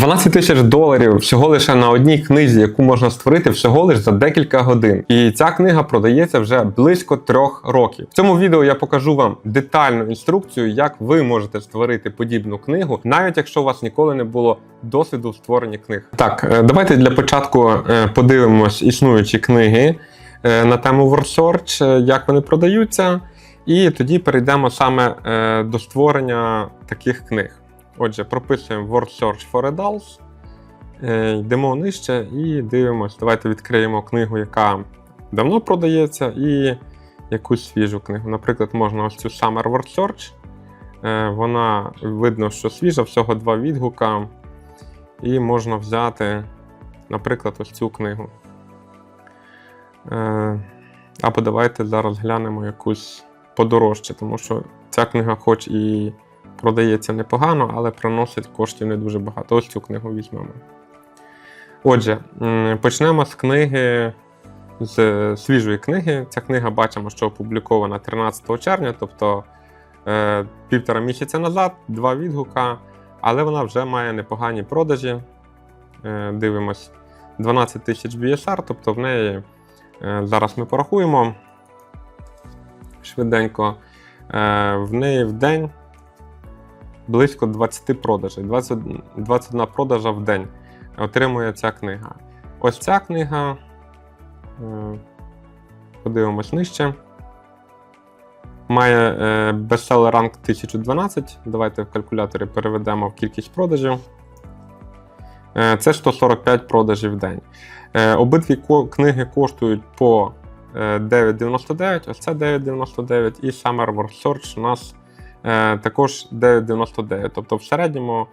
12 тисяч доларів всього лише на одній книзі, яку можна створити всього лише за декілька годин. І ця книга продається вже близько трьох років. В цьому відео я покажу вам детальну інструкцію, як ви можете створити подібну книгу, навіть якщо у вас ніколи не було досвіду в створенні книг. Так, е, давайте для початку е, подивимось існуючі книги е, на тему WordSearch, як вони продаються. І тоді перейдемо саме до створення таких книг. Отже, прописуємо Word Search for Adults, е, йдемо нижче і дивимося. Давайте відкриємо книгу, яка давно продається, і якусь свіжу книгу. Наприклад, можна ось цю Summer Word Search. Е, Вона видно, що свіжа, всього два відгука. І можна взяти, наприклад, ось цю книгу. Е, Або давайте зараз глянемо якусь подорожче, тому що ця книга, хоч і продається непогано, але приносить коштів не дуже багато. Ось цю книгу візьмемо. Отже, почнемо з книги, з свіжої книги. Ця книга бачимо, що опублікована 13 червня, тобто е, півтора місяця назад, два відгука, але вона вже має непогані продажі. Е, дивимось 12 тисяч BSR, тобто в неї е, зараз ми порахуємо швиденько. Е, в неї в день близько 20 продажей, 20, 21 продажа в день отримує ця книга. Ось ця книга. е, Подивимось нижче. Має е, бестселер ранг 1012. Давайте в калькуляторі переведемо в кількість продажів. Е, Це 145 продажів в день. Е, Обидві книги коштують по е, 9,99, ось це 9,99, і Summer Word Search у нас також 9,99. Тобто, в середньому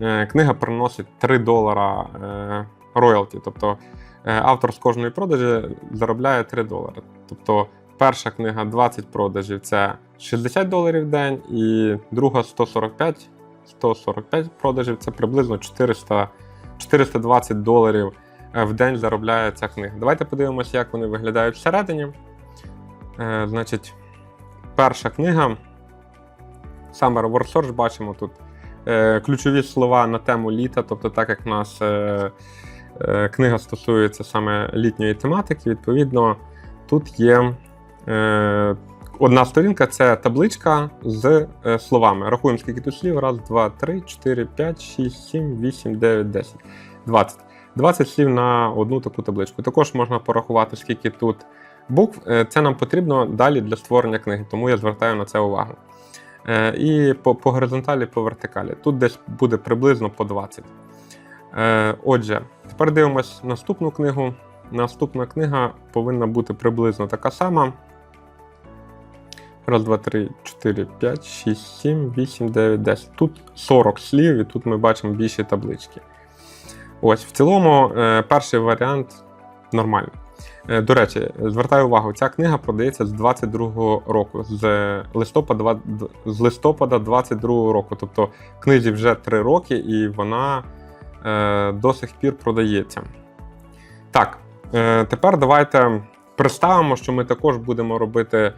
е, книга приносить 3 долара е, роялті. Тобто е, автор з кожної продажі заробляє 3 долари. Тобто, перша книга 20 продажів це 60 доларів в день, і друга 145, 145 продажів це приблизно 400, 420 доларів е, в день заробляє ця книга. Давайте подивимося, як вони виглядають всередині. Е, значить, перша книга. Summer Word Search бачимо тут е, ключові слова на тему літа, тобто, так як в нас е, е, книга стосується саме літньої тематики, відповідно, тут є е, одна сторінка це табличка з е, словами. Рахуємо, скільки тут слів. Раз, два, три, чотири, п'ять, шість, сім, вісім, дев'ять, десять, двадцять. 20 слів на одну таку табличку. Також можна порахувати, скільки тут букв. Е, Це нам потрібно далі для створення книги, тому я звертаю на це увагу. Е, І по, по горизонталі, по вертикалі. Тут десь буде приблизно по 20. Е, Отже, тепер дивимось наступну книгу. Наступна книга повинна бути приблизно така сама. Раз, два, три, чотири, п'ять, шість, сім, вісім, дев'ять, десять. Тут 40 слів, і тут ми бачимо більші таблички. Ось, в цілому, е, перший варіант нормальний. Е, До речі, звертаю увагу, ця книга продається з 22-го року, з листопада, з листопада 22-го року. Тобто книзі вже 3 роки, і вона е, до сих пір продається. Так, е, тепер давайте представимо, що ми також будемо робити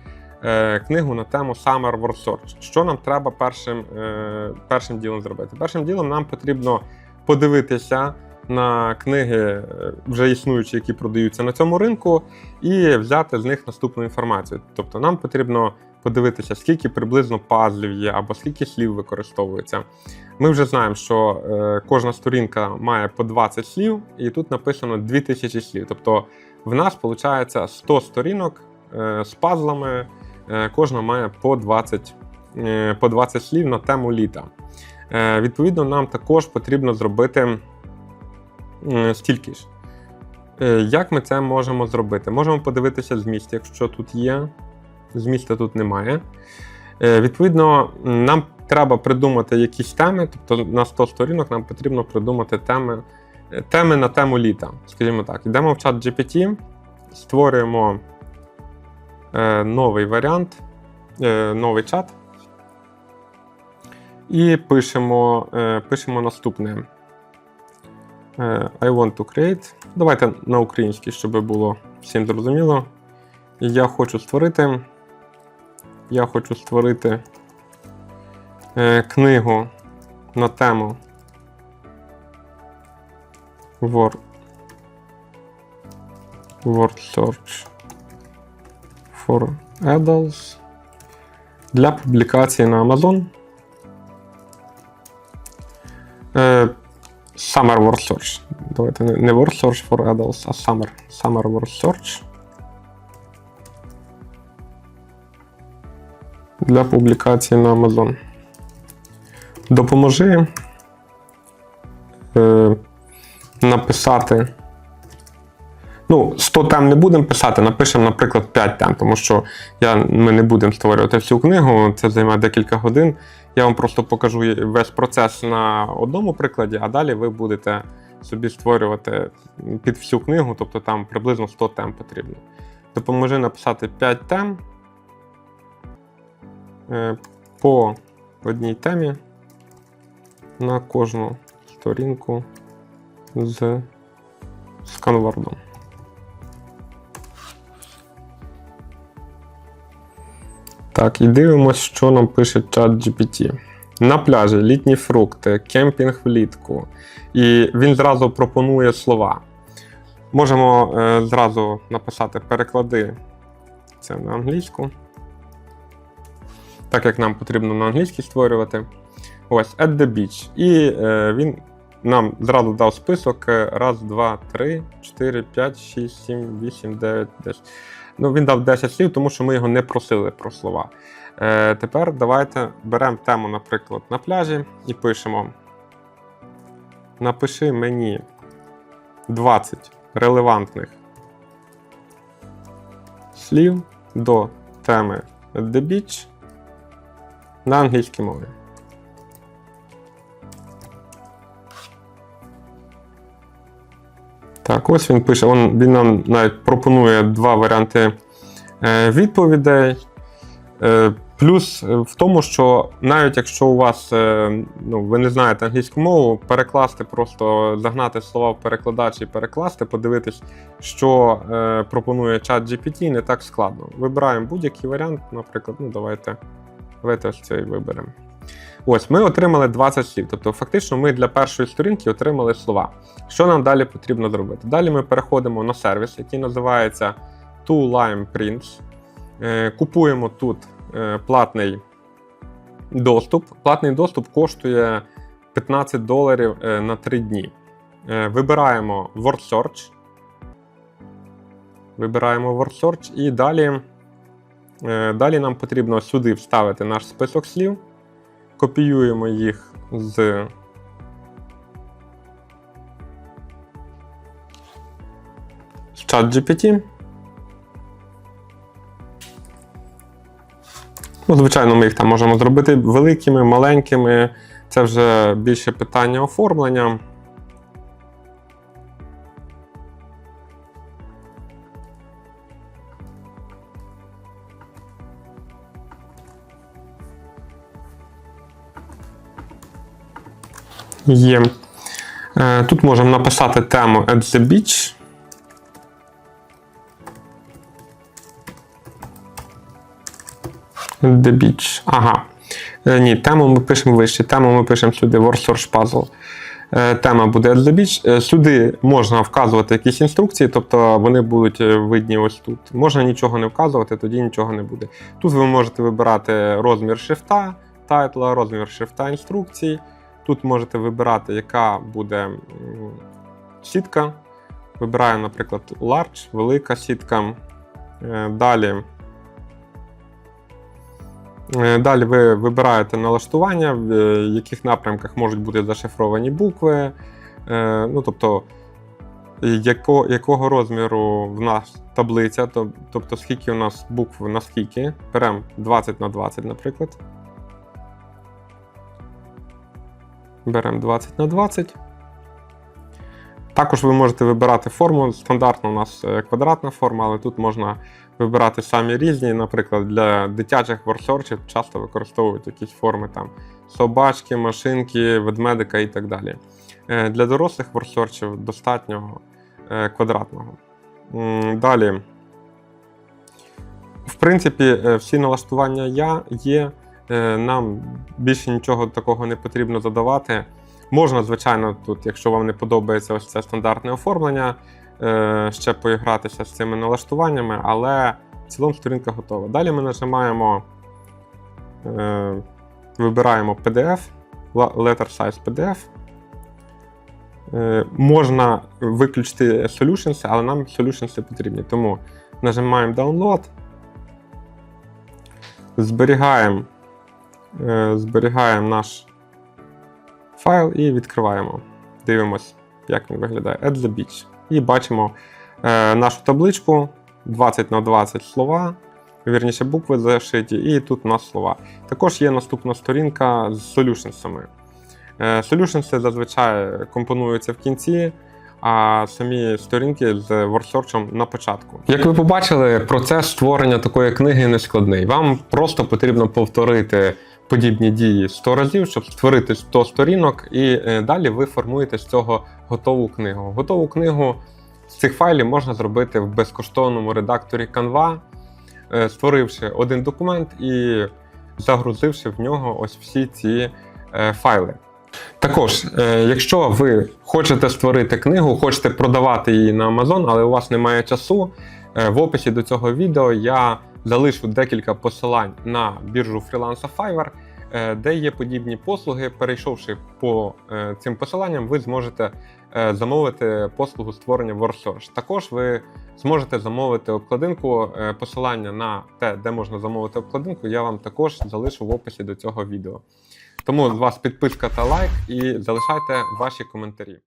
е, книгу на тему Summer Word Search. Що нам треба першим, е, першим ділом зробити? Першим ділом нам потрібно подивитися на книги, е, вже існуючі, які продаються на цьому ринку, і взяти з них наступну інформацію. Тобто нам потрібно подивитися, скільки приблизно пазлів є, або скільки слів використовується. Ми вже знаємо, що е, кожна сторінка має по 20 слів, і тут написано 2000 слів. Тобто в нас виходить 100 сторінок е, з пазлами, кожна має по 20, е, по 20 слів на тему літа. Відповідно, нам також потрібно зробити стільки ж. Е, Як ми це можемо зробити? Можемо подивитися зміст, якщо тут є. Зміста тут немає. Е, Відповідно, нам треба придумати якісь теми, тобто на 100 сторінок нам потрібно придумати теми, е, теми на тему літа. Скажімо так, йдемо в чат GPT, створюємо новий варіант, новий чат. І пишемо, пишемо наступне. Е, I want to create. Давайте на українській, щоб було всім зрозуміло. Я хочу створити. Я хочу створити е, книгу на тему Word, Word Search for Adults для публікації на Amazon. Summer Word Search. Давайте не Word Search for Adults, а Summer. Summer Word Search. Для публікації на Amazon. Допоможи е, написати. Ну, 100 тем не будемо писати, напишемо, наприклад, 5 тем, тому що я, ми не будемо створювати всю книгу, це займе декілька годин. Я вам просто покажу весь процес на одному прикладі, а далі ви будете собі створювати під всю книгу, тобто там приблизно 100 тем потрібно. Допоможи написати 5 тем е, по одній темі на кожну сторінку з сканвордом. Так, і дивимось, що нам пише чат GPT. На пляжі літні фрукти, кемпінг влітку. І він зразу пропонує слова. Можемо е, зразу написати переклади це на англійську. Так як нам потрібно на англійській створювати. Ось at the beach. І е, він нам зразу дав список: е, раз, два, три, чотири, п'ять, шість, сім, вісім, дев'ять, десять. Ну, він дав 10 слів, тому що ми його не просили про слова. Е, Тепер давайте беремо тему, наприклад, на пляжі і пишемо: Напиши мені 20 релевантних слів до теми The Beach на англійській мові. Так, ось він пише, він, нам навіть пропонує два варіанти е, відповідей. Е, плюс в тому, що навіть якщо у вас е, ну, ви не знаєте англійську мову, перекласти, просто загнати слова в перекладач і перекласти, подивитись, що е, пропонує чат GPT, не так складно. Вибираємо будь-який варіант, наприклад, ну давайте, давайте ось цей виберемо. Ось, ми отримали 20 слів. Тобто, фактично, ми для першої сторінки отримали слова. Що нам далі потрібно зробити? Далі ми переходимо на сервіс, який називається Two Lime Prints. Е, Купуємо тут е, платний доступ. Платний доступ коштує 15 доларів е, на 3 дні. Вибираємо Word Search. Вибираємо Word Search і далі, далі нам потрібно сюди вставити наш список слів. Копіюємо їх з ChatGPT. Ну, звичайно, ми їх там можемо зробити великими, маленькими. Це вже більше питання оформлення. Є. Е, Тут можемо написати тему at the beach. At the beach. Ага. Е, Ні, тему ми пишемо вище. Тему ми пишемо сюди Word Search Puzzle. Е, Тема буде at the beach. Сюди можна вказувати якісь інструкції, тобто вони будуть видні ось тут. Можна нічого не вказувати, тоді нічого не буде. Тут ви можете вибирати розмір шрифта, тайтла, розмір шрифта інструкцій. Тут можете вибирати, яка буде сітка. Вибираємо, наприклад, large, велика сітка. Е, Далі. Е, Далі ви вибираєте налаштування, в е, яких напрямках можуть бути зашифровані букви. Ну, тобто, яко, якого розміру в нас таблиця, тобто скільки у нас букв на скільки. Беремо 20 на 20, наприклад. Беремо 20 на 20. Також ви можете вибирати форму. Стандартно у нас е, квадратна форма, але тут можна вибирати самі різні. Наприклад, для дитячих ворсорчів часто використовують якісь форми там собачки, машинки, ведмедика і так далі. Е, Для дорослих ворсорчів достатньо е, квадратного. Далі. В принципі, всі налаштування я є. Е, Нам більше нічого такого не потрібно задавати. Можна, звичайно, тут, якщо вам не подобається ось це стандартне оформлення, е, ще поігратися з цими налаштуваннями, але в цілому сторінка готова. Далі ми нажимаємо, е, вибираємо PDF, letter size PDF. Можна виключити Solutions, але нам Solutions потрібні. Тому нажимаємо Download, зберігаємо, зберігаємо наш файл і відкриваємо. Дивимось, як він виглядає. Add the beach. І бачимо е, нашу табличку 20 на 20 слова, вірніше букви зашиті, і тут у нас слова. Також є наступна сторінка з solutionsами. Е, Solutions зазвичай компонуються в кінці, а самі сторінки з WordSearch на початку. Як ви побачили, процес створення такої книги не складний. Вам просто потрібно повторити подібні дії 100 разів, щоб створити 100 сторінок, і е, далі ви формуєте з цього готову книгу. Готову книгу з цих файлів можна зробити в безкоштовному редакторі Canva, е, створивши один документ і загрузивши в нього ось всі ці е, файли. Також, якщо ви хочете створити книгу, хочете продавати її на Amazon, але у вас немає часу, в описі до цього відео я залишу декілька посилань на біржу фріланса Fiverr, е, де є подібні послуги. Перейшовши по е, цим посиланням, ви зможете е, замовити послугу створення WordSearch. Також ви зможете замовити обкладинку. Посилання на те, де можна замовити обкладинку, я вам також залишу в описі до цього відео. Тому з вас підписка та лайк і залишайте ваші коментарі.